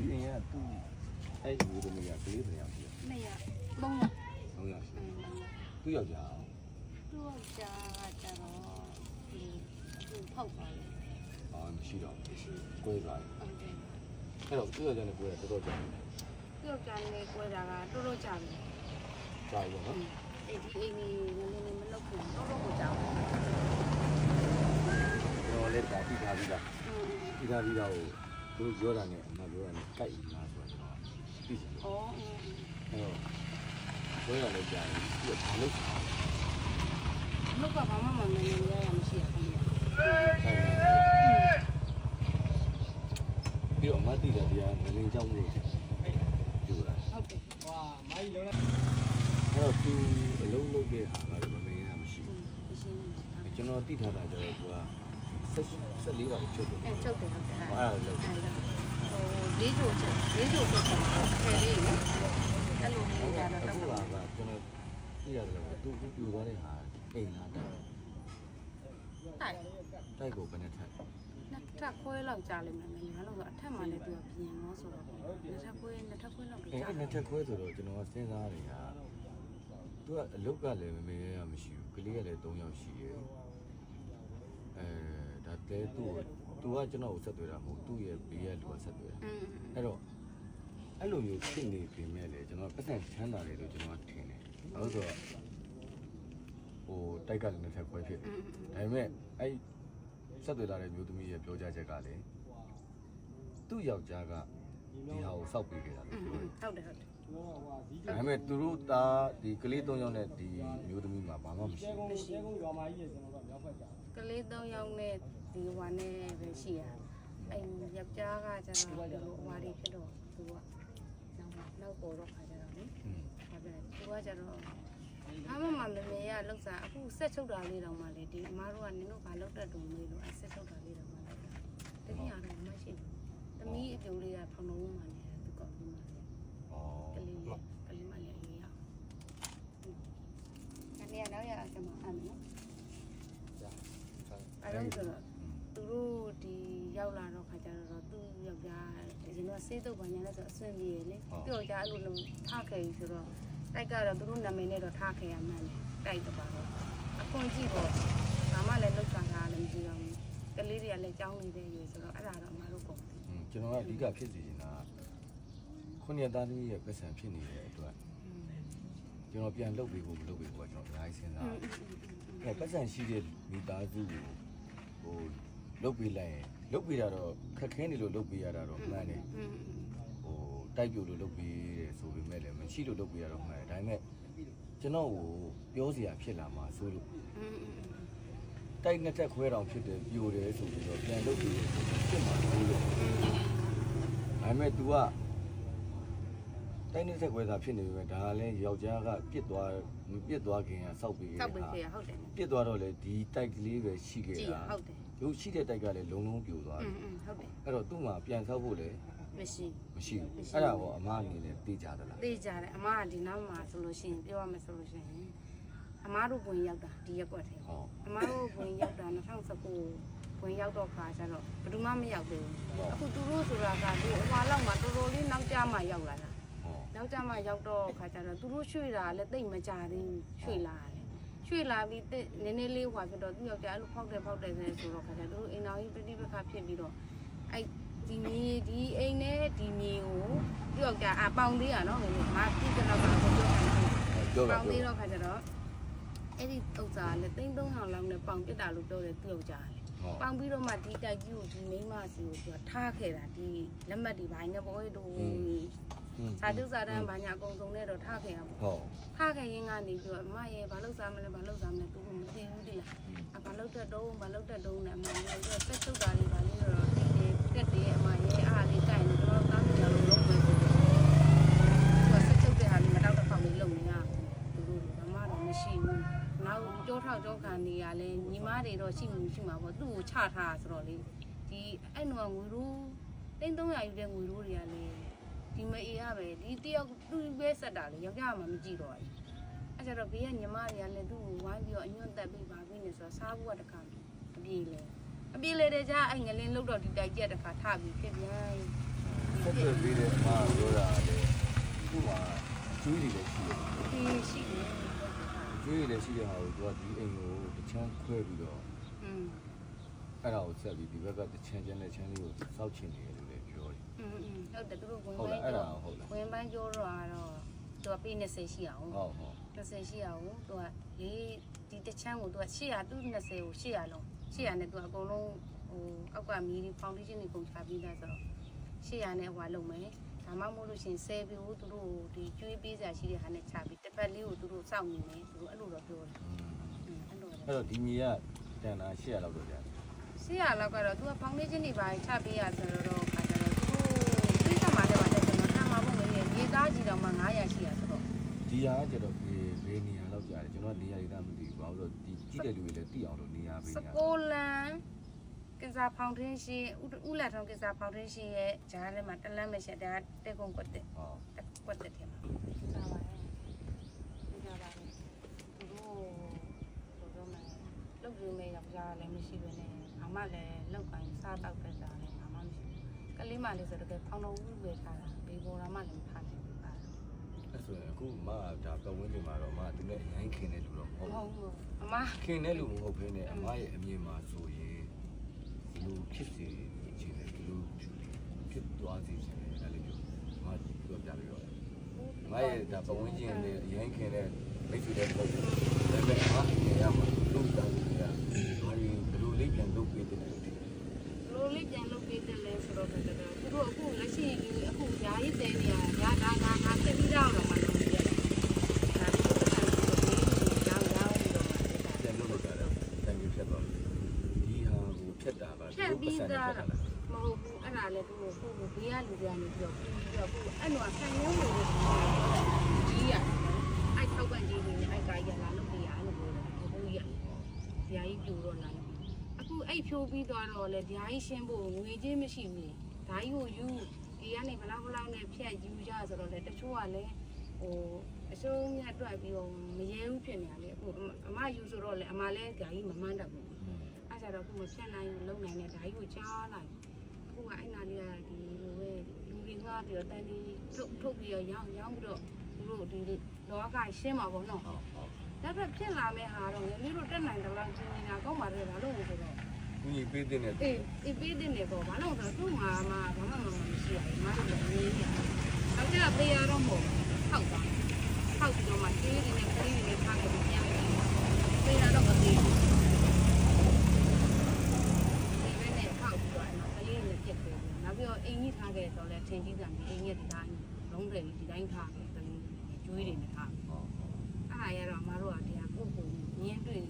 ဒီအိမ်ကသူ့အဲ့ဒီလိုမျိုးကကလေးတွေရောက်ပြီနှစ်ရက်သုံးရက်ဟုတ်ရရှိအင်းသုံးရက်သူ့ယောက်ျားအောင်သူ့ကြာကကြတော့ဒီသူဖောက်သွားတယ်အော်မရှိတော့မရှိကိုယ်သွားတယ်ဟုတ်တယ်အဲ့တော့သူ့ယောက်ျားနဲ့ကိုယ်ကတော်တော်ကြာတယ်သူ့ကြာနေကိုယ်တာကတော်တော်ကြာပြီကြာပြီနော်အဲ့ဒီအိမ်ကြီးနည်းနည်းမလုပ်ဘူးတော်တော်ကိုကြာဘူးကျွန်တော်လည်းဒါသိထားပြီးသားอืมသိထားပြီးသားကို သူတို့ပြောတာနဲ့အမှပြောတာနဲ့ကြိုက်လားဆိုတော့ကျွန်တော်သိချင်တယ်ဩအင်းအဲ့တော့ဘယ်ရလဲကြာရင်သူကဘာလို့ဆက်လောက်ကဘာမှမမနေရရမရှိရဘူးနေပြီးတော့မသိတဲ့တရားငလင်းကြောင်းလို့ယူတာဟုတ်တယ်အဲ့တော့သူအလုံးလုံးတဲ့ဟာကတော့မမင်းရမရှိဘူးအရှင်းနေကျွန်တော်သိထားတာကျတော့သူက ဆက်ဆက်လေးပါချုပ်တယ်အဲချုပ်တယ်ဟုတ်တယ်အဲ့ဒါလည်းဟိုလေးချိုချက်လေးချိုချက်တယ်ဖယ်လေးနော်အဲ့လိုမျိုးကြတော့အခုတော့ကကျွန်တော်သိရတယ်လို့သူသူပြသွားတဲ့ဟာအိမ်လာတယ်တိုက်တိုက်ကိုဘယ်နဲ့ထက်နှစ်ထပ်ခွဲလောက်ကြာလိမ့်မယ်ငါလို့ဆိုအထက်မှာလည်းသူကပြင်ရောဆိုတော့နှစ်ထပ်ခွဲနှစ်ထပ်ခွဲလောက်အဲ့ကြာဒီနှစ်ထက်ခွဲဆိုတော့ကျွန်တော်စဉ်းစားနေတာသူကအလုတ်ကလည်းမမေရရမရှိဘူးကလေးကလည်း၃ယောက်ရှိရဲ့အဲ ဒါတဲသူ့ကိုသူကကျွန်တော်ကိုဆက်သွယ်တာမဟုတ်သူ့ရဲ့ဘေးကလူကဆက်သွယ်တာအဲ့တော့အဲ့လိုမျိုးဖြစ်နေပြင်မဲ့လေကျွန်တော်ပတ်စံချမ်းသာတယ်လို့ကျွန်တော်ထင်တယ်ဘာလို့ဆိုတော့ဟိုတိုက်ကလည်းတစ်ထပ်ခွဲဖြစ်ဒါပေမဲ့အဲ့ဆက်သွယ်လာတဲ့မျိုးသမီးရဲ့ပြောကြချက်ကလည်းသူ့ယောက်ျားကဒီဟာကိုစောက်ပေးခဲ့တာလို့ပြောတယ်ဟုတ်တယ်ဟုတ်တယ် ဒါပေမဲ့သူတို့သားဒီကလေး၃ယောက်နဲ့ဒီမျိုးသမီးမှာဘာမှမရှိဘူးမရှိဘူးကလေး၃ယောက်နဲ့ဒီဟွာနဲ့ပဲရှိရအဲ့ယောက်ျားကကျတော့ဒီလိုဟွာတွေဖြစ်တော့သူကနောက်ပေါ်တော့ခါကြတော့လေ။อืมဘာပဲသူကကျတော့ဘာမှမမမေရလောက်စားအခုဆက်ချုပ်တာလေးတောင်မှလေဒီအမားတို့ကနင်တို့ဘာလောက်တတ်တုံမေးလို့အဲဆက်ချုပ်တာလေးတောင်မှလောက်တာတတိယတော့မရှိဘူးသမီးအကျိုးလေးကဖောင်လုံးမှနေတာသူကောက်ပြီးမှလေ ။အော် က လေးလေးကလေးမလေးလေးရအောင်အဲ့ဒီကတော့ရအောင်မအမ်းနော်အဲ့တော့ဆိုတော့သူတို့ဒီရောက်လာတော့ခါကျတော့သူယောက်ျားဒီလိုဆေးတုပ်ပါညာလဲဆိုအဆင်ပြေလေပြောကြအဲ့လိုလုံးထားခဲ့ပြီဆိုတော့တိုက်ကတော့သူတို့နာမည်နဲ့တော့ထားခဲ့ရမှန်းတယ်တိုက်တော့ပါတော့အခွန်ကြည့်ပေါ့ဘာမှလည်းလောက်ဆောင်တာလည်းမရှိတော့ဘူးကလေးတွေကလည်းကြောင်းနေတဲ့ယူဆိုတော့အဲ့ဒါတော့အမတို့ကုန်တယ်อืมကျွန်တော်ကအဓိကဖြစ်စီနေတာက ခုနှစ်သားသမီးရဲ့ပတ်စံဖြစ်နေတဲ့အတွက်ကျွန်တော်ပြန်လုပ်ပေးဖို့မလုပ်ပေးဖို့ကျွန်တော်ဒါကြီးစဉ်းစားအဲပတ်စံရှိတဲ့မိသားစုကိုဟိုလုပ်ပေးလိုက်ရင်လုပ်ပေးတာတော့ခက်ခဲနေလို့လုပ်ပေးရတာတော့မှန်တယ်ဟိုတိုက်ပြို့လို့လုပ်ပေးတယ်ဆိုပေမဲ့လည်းမရှိလို့လုပ်ပေးရတော့မှန်တယ်ဒါပေမဲ့ကျွန်တော်ကိုပြောစရာဖြစ်လာမှာဆိုလို့တိုက်နှစ်သက်ခွဲတောင်ဖြစ်တယ်ပြိုတယ်ဆိုပြီးတော့ပြန်လုပ်ပြီးဖြစ်မှာလို့ဒါပေမဲ့ तू က တိုင်းနေဆက်ခွဲတာဖြစ်နေပြီပဲဒါကလည်းယောက်ျားကပြစ်သွားမပြစ်သွားခင်ကစောက်ပေးခဲ့တာစောက်ပေးခဲ့ဟုတ်တယ်ပြစ်သွားတော့လေဒီတိုက်ကလေးပဲရှိခဲ့တာဟုတ်တယ်ရုပ်ရှိတဲ့တိုက်ကလည်းလုံလုံးပြိုသွားတယ်ဟုတ်တယ်အဲ့တော့သူ့မှာပြန်ဆောက်ဖို့လည်းမရှိမရှိဘူးအဲ့ဒါကောအမအနေနဲ့သိကြသလားသိကြတယ်အမကဒီနောက်မှာဆိုလို့ရှိရင်ပြောရမယ်ဆိုလို့ရှိရင်အမတို့ဝင်ရောက်တာဒီရက်ွက်ထဲဟုတ်အမတို့ဝင်ရောက်တာ2019ဝင်ရောက်တော့ခါကျတော့ဘယ်သူမှမရောက်သေးဘူးအခုသူတို့ဆိုတာကဒီအမလောက်မှာတော်တော်လေးနောက်ကျမှရောက်လာတာ နောက်ကျမှရောက်တော့ခါကျတော့သူတို့ရွှေ့တာလည်းတိတ်မကြသေးဘူးရွှေ့လာတယ်ရွှေ့လာပြီးတိတ်နည်းနည်းလေးဟွာဖြစ်တော့သူယောက်ျားအဲ့လိုဖောက်တယ်ဖောက်တယ်ဆိုတော့ခါကျတော့သူတို့အိမ်တော်ကြီးပြတိပခါဖြစ်ပြီးတော့အဲ့ဒီမြေဒီအိမ်နဲ့ဒီမြေကိုသူယောက်ျားအပေါင်သေးရနော်ငါကငါပြစ်တော့ကတော့ပြောတာပြောပါပေါင်ပြောသေးတော့ခါကျတော့အဲ့ဒီဥစ္စာကလည်းသိန်း300လောက်နဲ့ပေါင်ပြစ်တာလို့ပြောတယ်သူယောက်ျားလေဟောပေါင်ပြီးတော့မှဒီတိုက်ကြီးကိုဒီမိန်းမစီကိုသူကထားခဲ့တာဒီလက်မှတ်တွေဘာနဲ့ပေါ်ရတော့ စာတုစာတန်းဘာညာအကုန်စုံနဲ့တော့ထားခဲ့ရပါဟောထားခဲ့ရင်ကနေပြီးတော့အမရဲ့ဘာလို့စားမလဲဘာလို့စားမလဲသူကမသိဘူးတိလားအဘာလို့တက်တော့ဘာလို့တက်တော့နဲ့အမလည်းတော့ဆက်ချုပ်တာလေးဘာလို့တော့ဒီတက်တယ်အမရဲ့အားလေးကြိုက်နေတော့သားမလို့လုံးဝသူကဆက်ချုပ်တဲ့ဟာလေးမတော့တစ်ခေါက်လေးလုံနေရသူတို့ဘာမှတော့မရှိဘူးနောက်ကြောထောက်ကြောခံနေရလဲညီမတွေတော့ရှိမှုရှိမှာပေါ့သူ့ကိုချထားဆိုတော့လေဒီအဲ့နော်ငွေရိုးတိန်း300ယူတဲ့ငွေရိုးတွေကလေ ဒီမအေးရပဲဒီတယောက်သူပဲဆက်တာလေယောက်ျားမှမကြည့်တော့ဘူး အဲ့ကျတော့ဘေးကညီမတွေကလည်းသူ့ကိုဝိုင်းပြီးတော့အညွန့်တက်ပြီးပါပြီးနေဆိုတော့စားဖို့ကတခါအပြေးလေအပြေးလေတဲ့ကြာအဲ့ငလင်းလုတ်တော့ဒီတိုက်ကြက်တခါထပြီးဖြစ်ပြန်ဒီ ဆက်သွယ်ပြီးတဲ့အမပြောတာလေခုမှအကျွေးတွေလည်းရှိတယ် ဒီရှိတယ် အကျွေးတွေလည်းရှိတဲ့ဟာကိုသူကဒီအိမ်ကိုတစ်ချမ်းခွဲပြီးတော့ อืม အဲ့ဒါကိုဆက်ပြီးဒီဘက်ကတစ်ချမ်းချမ်းနဲ့ချမ်းလေးကိုစောက်ချင်နေတယ်လို့လည်းပြောတယ် อืมอืม ဟုတ်တယ်သူတို့ဝင်ဟုတ်ပိုင်းလားအဲ့ဒါကြောဟုတ်လားဝင်ပိုင်းကြောတော့ကတော့သူကပေး20ရှိအောင်ဟုတ်ဟုတ်20ရှိအောင်သူကလေးဒီတစ်ချမ်းကိုသူက800သူ20ကို800လုံး800နဲ့သူကအကုန်လုံးဟိုအောက်ကမီဒီဖောင်ဒေးရှင်းတွေကုန်ချပြီးသားဆိုတော့800နဲ့ဟိုလုံးမယ်ဒါမှမဟုတ်လို့ရှင်10ပြီကိုသူတို့ဒီကျွေးပေးစရာရှိတဲ့ဟာနဲ့ချပြီးတစ်ဖက်လေးကိုသူတို့စောင့်နေတယ်သူတို့အဲ့လိုတော့ပြောတယ်อืมအဲ့လိုအဲ့တော့ဒီမြေကတန်တာ800လောက်တော့ကြာတယ်ဆေးရလောက်ကတော့သူကဖောင်ဒေးရှင်းတွေပါချပေးရဆိုတော့ခါကြတော့သူသိစမှာလည်းပါတယ်ကျွန်တော်ထားမှာပေါ့ ငယ်ရေသားကြီးတော့မှ900ရှိရဆိုတော့ဒီဟာကကျတော့ဒီဘေးနေရာလောက်ကြာတယ်ကျွန်တော်နေရာတွေတော့မသိဘူးဘာလို့လဲဒီကြည့်တဲ့လူတွေလည်းသိအောင်လို့နေရာပေးစနေရကိုလန်ကစားဖောင်ဒေးရှင်းဦးလာထောင်ကစားဖောင်ဒေးရှင်းရဲ့ဂျားထဲမှာတလန်းမရှိတဲ့တက်ကုန်ကွက်တဲ့ဟုတ်တက်ကွက်တဲ့ထဲမှာစားပါရဲ့စားပါရဲ့သူတို့ဘယ်လိုမှလုပ်ယူမေးတော့ကြားလည်းမရှိဘဲနဲ့အမလည်းလောက်ကိုင်းစားတော့တဲ့စားလည်းအမမရှိဘူးက လေးမလေးဆိုတော့ဖောင်တော်ဦးပဲထားတာဘေဘော်ရာမလည်းမထားနိုင်ဘူးပါအဲ့ဆိုရင်အခုမဒါပတ်ဝန်းကျင်မှာတော့မသူနဲ့အရင်ခင်တဲ့လူတော့မမဟုတ်ဟုတ်ဘူးဘူးအမခင်တဲ့လူမဟုတ်ဘဲနဲ့အမရဲ့အမြင်မှာဆိုရင်ဒီလိုဖြစ်စီချင်တယ်ဒီလိုဖြစ်သွားစီချင်တယ်အဲ့လိုမျိုးမပြောပြပြီးတော့မရဲ့ဒါပတ်ဝန်းကျင်နဲ့အရင်ခင်တဲ့မိတ်ဆွေတဲ့ပုံစံဒါပေမဲ့အမအမြင်ရမှာလူတောင်းကြဘာလို့ဘယ်လိုလေးပြန်လုပ်ပေးတယ်လဲ လိုလေးပြန်လုပ်ပေးတယ်လဲဆိုတော့တော်တော်သူတို့အခုလက်ရှိ အခုဓာကြီးတဲနေရဓာဒါဒါဒါတက်ပြီးတော့တော့မလုပ်ဘူးဒါသူတို့ကလည်းရောင်းရောင်းပြီးတော့မှပြန်လုပ်လို့ရတယ်တန်ကြီးဖြတ်သွားတယ်ဒီဟာကိုဖြတ်တာပါဖြတ်ပြီးသားတော့မဟုတ်ဘူးအဲ့ဒါလည်းသူတို့ကိုကိုဘေးကလူတွေကနေပြီးတော့ပြီးတော့ကိုအဲ့တော့ဆန်ရုံးလို့ကြီးရအဲ့ထောက်ပံ့ကြီးတွေအဲ့ကာကြီးကလာလုပ်ပြရလို့ပြောတယ်ဘိုးကြီးကဓာကြီးပြူတော့လာအခုအဲ့ဖြိုးပြီးသွားတော့လေဓာကြီးရှင်းဖို့ငွေကြေးမရှိဘူးဓာကြီးကိုယူ ဒီကနေဘလောက်ဘလောက်နဲ့ဖြတ်ယူကြဆိုတော့လေတချို့ကလည်းဟိုအရှုံးမြတ်တွက်ပြီးတော့မရဲဘူးဖြစ်နေရလေအခုအမယူဆိုတော့လေအမလည်းဓာကြီးမမှန်းတတ်ဘူးအဲ့ဒါတော့ခုမဖြတ်နိုင်ဘူးလုံနိုင်တဲ့ဓာကြီးကိုကြားလိုက်ခုကအဲ့နာလေးကဒီလိုပဲလူတွေငှားပြီးတော့တန်ဒီထုတ်ထုတ်ပြီးတော့ရောင်းရောင်းပြီးတော့သူတို့ဒီလောကရှင်းမှာပေါ့နော်ဟုတ်ဟုတ်ဒါပေမဲ့ဖြစ်လာမယ့်ဟာတော့လေတို့တက်နိုင်တယ်လားကျင်းနေတာကောင်းပါတယ်ဘာလို့လဲဆိုတော့ ကူညီပေးတဲ့နဲ့အေးအေးပေးတဲ့နေပေါ့ဘာလို့လဲဆိုတော့သူ့မှာမှဘာမှမမရှိရဘူးမတို့လည်းအေးရအောင်ကြပေးရတော့မဟုတ်ထောက်တာထောက်ပြီးတော့မှကျေးတွေနဲ့ခရီးတွေနဲ့ထားကြပြီးပြန်ပေးရတော့မပေးဘူးဒီဘက်နဲ့ထောက်ပြီးတော့အဲ့တော့ကလေးနဲ့ပြစ်ပေးတယ်နောက်ပြီးတော့အိမ်ကြီးထားခဲ့ဆိုတော့လည်းထင်ကြီးကံအိမ်ကြီးဒီတိုင်းလုံးတယ်ဒီတိုင်းထားတယ်ကလေးကျွေးတွေနဲ့ထားဟုတ်အဲ့ဒါရတော့အမတို့ကတရားကိုကိုငင်းတွေ့လို့သိဟုတ်